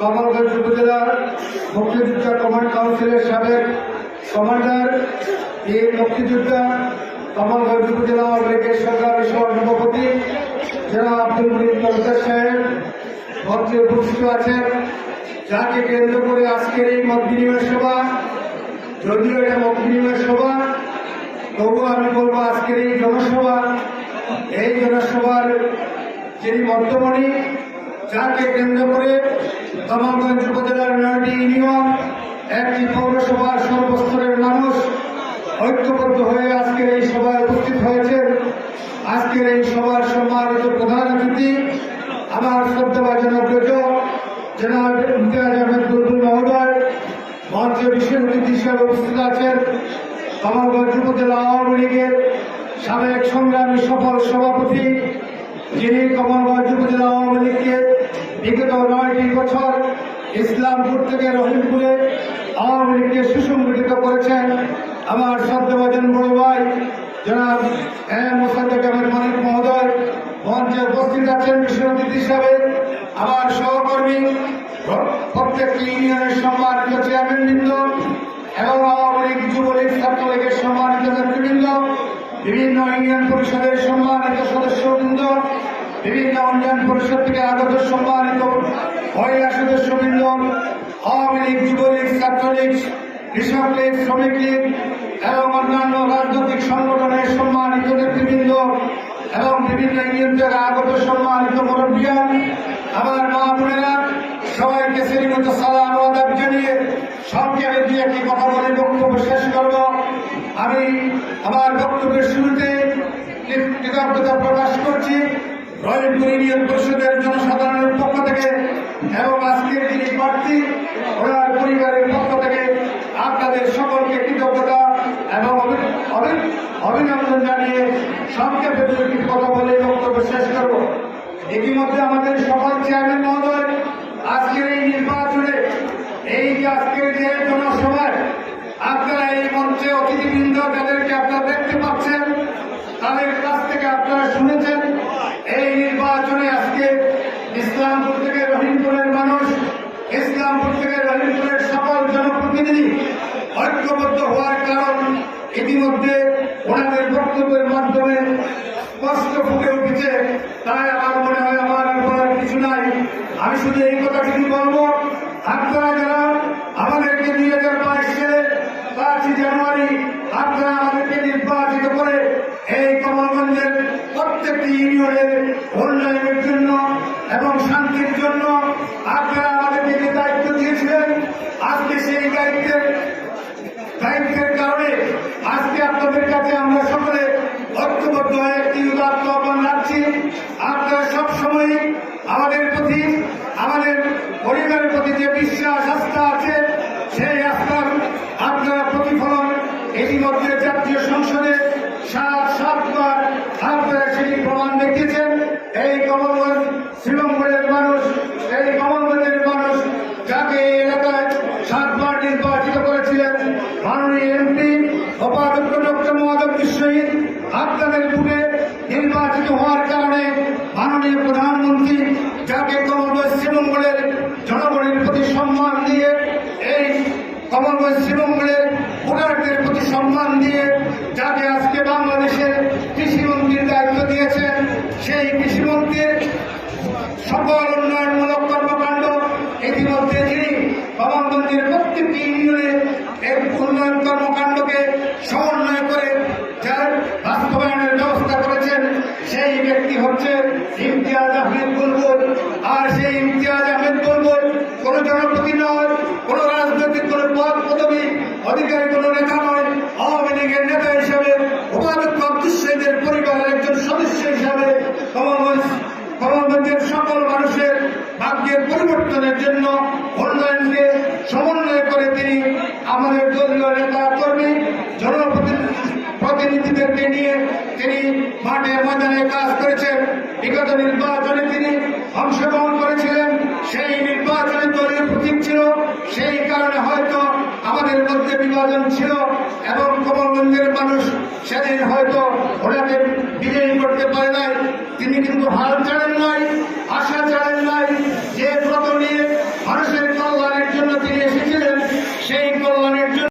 কমলগঞ্জ উপজেলার মুক্তিযোদ্ধা কমান্ড কাউন্সিলের সাবেক কমান্ডার এই মুক্তিযোদ্ধা কমলগঞ্জ উপজেলা আওয়ামী সরকারি সভাপতি জনাব আব্দুল মুহিত তরফদার সাহেব মঞ্চে উপস্থিত আছেন। যাকে কেন্দ্র করে আজকের এই মত বিনিময় সভা যদিও এটা মত বিনিময় সভা তবু আমি বলব আজকের এই জনসভা, এই জনসভার যিনি মধ্যমণি যাকে কেন্দ্র করে কমলগঞ্জ উপজেলার নয়টি ইউনিয়ন একটি পৌরসভার সর্বস্তরের মানুষ ঐক্যবদ্ধ হয়ে আজকের এই সভায় উপস্থিত হয়েছে আজকের এই সভার সম্মানিত প্রধান অতিথি, আমার শ্রদ্ধাভাজন প্রিয় জনাব ইমতিয়াজ মহোদয়, মঞ্চে অতিথি হিসাবে উপস্থিত আছেন। কমলগঞ্জ উপজেলা আওয়ামী লীগের সাবেক সংগ্রামী সফল সভাপতি যিনি কমলগঞ্জ উপজেলা আওয়ামী লীগকে বিগত নয়টি বছর ইসলামপুর থেকে রহিমপুরে আওয়ামী লীগকে সুসংগঠিত করেছেন আমার শ্রদ্ধাভাজন বড় ভাই, জনাব এম মোসাদ্দেক আহমেদ মানিক মহোদয়। মঞ্চে উপস্থিত আছেন বিশেষ অতিথি হিসাবে আমার সহকর্মী, প্রত্যেকটি ইউনিয়নের সম্মানিত চেয়ারম্যান বৃন্দ এবং আওয়ামী লীগ যুবলীগ ছাত্রলীগের সম্মানিত নেতৃবৃন্দ, বিভিন্ন ইউনিয়ন পরিষদের সম্মানিত সদস্যবৃন্দ বিভিন্ন উন্নয়ন পরিষদ থেকে আগত সম্মানিত মহিলা সদস্যবৃন্দ আওয়ামী লীগ, যুবলীগ, ছাত্রলীগ কৃষক লীগ শ্রমিক লীগ এবং অন্যান্য রাজনৈতিক সংগঠনের সম্মানিত নেতৃবৃন্দ এবং বিভিন্ন ইউনিয়ন থেকে আগত সম্মানিত মুরব্বিয়ান আমার মা বোনেরা, সবাইকে শ্রীমন্ত সালাম আদাব জানিয়ে সংক্ষেপে দিয়ে একটি কথা বলে বক্তব্য শেষ করব। আমি আমার বক্তব্যের শুরুতে কৃতজ্ঞতা প্রকাশ করছি। রয়্যালপুর ইউনিয়ন পরিষদের জনসাধারণের পক্ষ থেকে এবং আজকের যিনি প্রার্থী ওনার পরিবারের পক্ষ থেকে আপনাদের সকলকে কৃতজ্ঞতা এবং অভি- অভি- অভিনন্দন জানিয়ে সংক্ষেপে দু একটি কথা বলে বক্তব্য শেষ করব। ইতিমধ্যে আমাদের সকল চেয়ারম্যান মহোদয়, আজকের এই নির্বাচনে, এই যে আজকের যে জনসভায় আপনারা এই মঞ্চে অতিথিবৃন্দ, যাদেরকে আপনারা দেখতে পাচ্ছেন, তাদের কাছ থেকে আপনারা শুনেছেন এই নির্বাচনে আজকে ইসলামপুর থেকে রহিমপুরের মানুষ ইসলামপুর থেকে রহিমপুরের সকল জনপ্রতিনিধি ঐক্যবদ্ধ হওয়ার কারণ ইতিমধ্যে ওনাদের বক্তব্যের মাধ্যমে স্পষ্ট ফুটে উঠেছে তাই আমার মনে হয় আমার আর বলার কিছু নাই আমি শুধু এই কথাটুকু বলব আপনারা যারা আমাদেরকে দুই হাজার বাইশ সালে পাঁচই জানুয়ারি আপনারা আমাদেরকে নির্বাচিত করে, এই কমলগঞ্জের প্রত্যেকটি ইউনিয়নের উন্নয়নের জন্য এবং শান্তির জন্য আপনারা আমাদেরকে যে দায়িত্ব দিয়েছিলেন, আজকে সেই দায়িত্বের দায়িত্বের কারণে আজকে আপনাদের কাছে আমরা সকলে ঐক্যবদ্ধ হয়ে একটি উদাত্ত আহ্বান রাখছি আপনারা সবসময় আমাদের প্রতি আমাদের পরিবারের প্রতি যে বিশ্বাস আস্থা আছে সেই আস্থার আপনারা প্রতিফলন ইতিমধ্যে জাতীয় সংসদে সাত সাতবার আপনারা সেটি প্রমাণ দেখিয়েছেন। এই কমলগঞ্জ শ্রীলঙ্গের মানুষ, এই কমলগঞ্জের মানুষ যাকে এই এলাকায় সাতবার নির্বাচিত করেছিলেন, মাননীয় এমপি উপাধ্যক্ষ ডক্টর মহাদেব বিশ্বজিৎ আপনাদের ভোটে নির্বাচিত হওয়ার কারণে মাননীয় প্রধানমন্ত্রী যাকে কমলগঞ্জ শ্রীমঙ্গলের জনগণের প্রতি সম্মান দিয়ে এই কমলগঞ্জ শ্রীমঙ্গলের ভোটারদের সম্মান দিয়ে যাকে আজকে বাংলাদেশের কৃষিমন্ত্রীর দায়িত্ব দিয়েছেন সেই কৃষিমন্ত্রীর সকল উন্নয়নমূলক উন্নয়নের জন্য উন্নয়নকে সমন্বয় করে তিনি আমাদের দলীয় নেতা কর্মী, জনপ্রতিনিধিদেরকে নিয়ে তিনি মাঠে ময়দানে কাজ করেছেন। বিগত নির্বাচনে তিনি অংশগ্রহণ করেছিলেন। সেই নির্বাচনে দলীয় প্রতীক ছিল। সেই কারণে হয়তো আমাদের মধ্যে বিভাজন ছিল এবং কমলগঞ্জের মানুষ সেদিন হয়তো ওনাকে বিজয়ী করতে পারে নাই। তিনি কিন্তু হাল ছাড়েন নাই, আশা ছাড়েন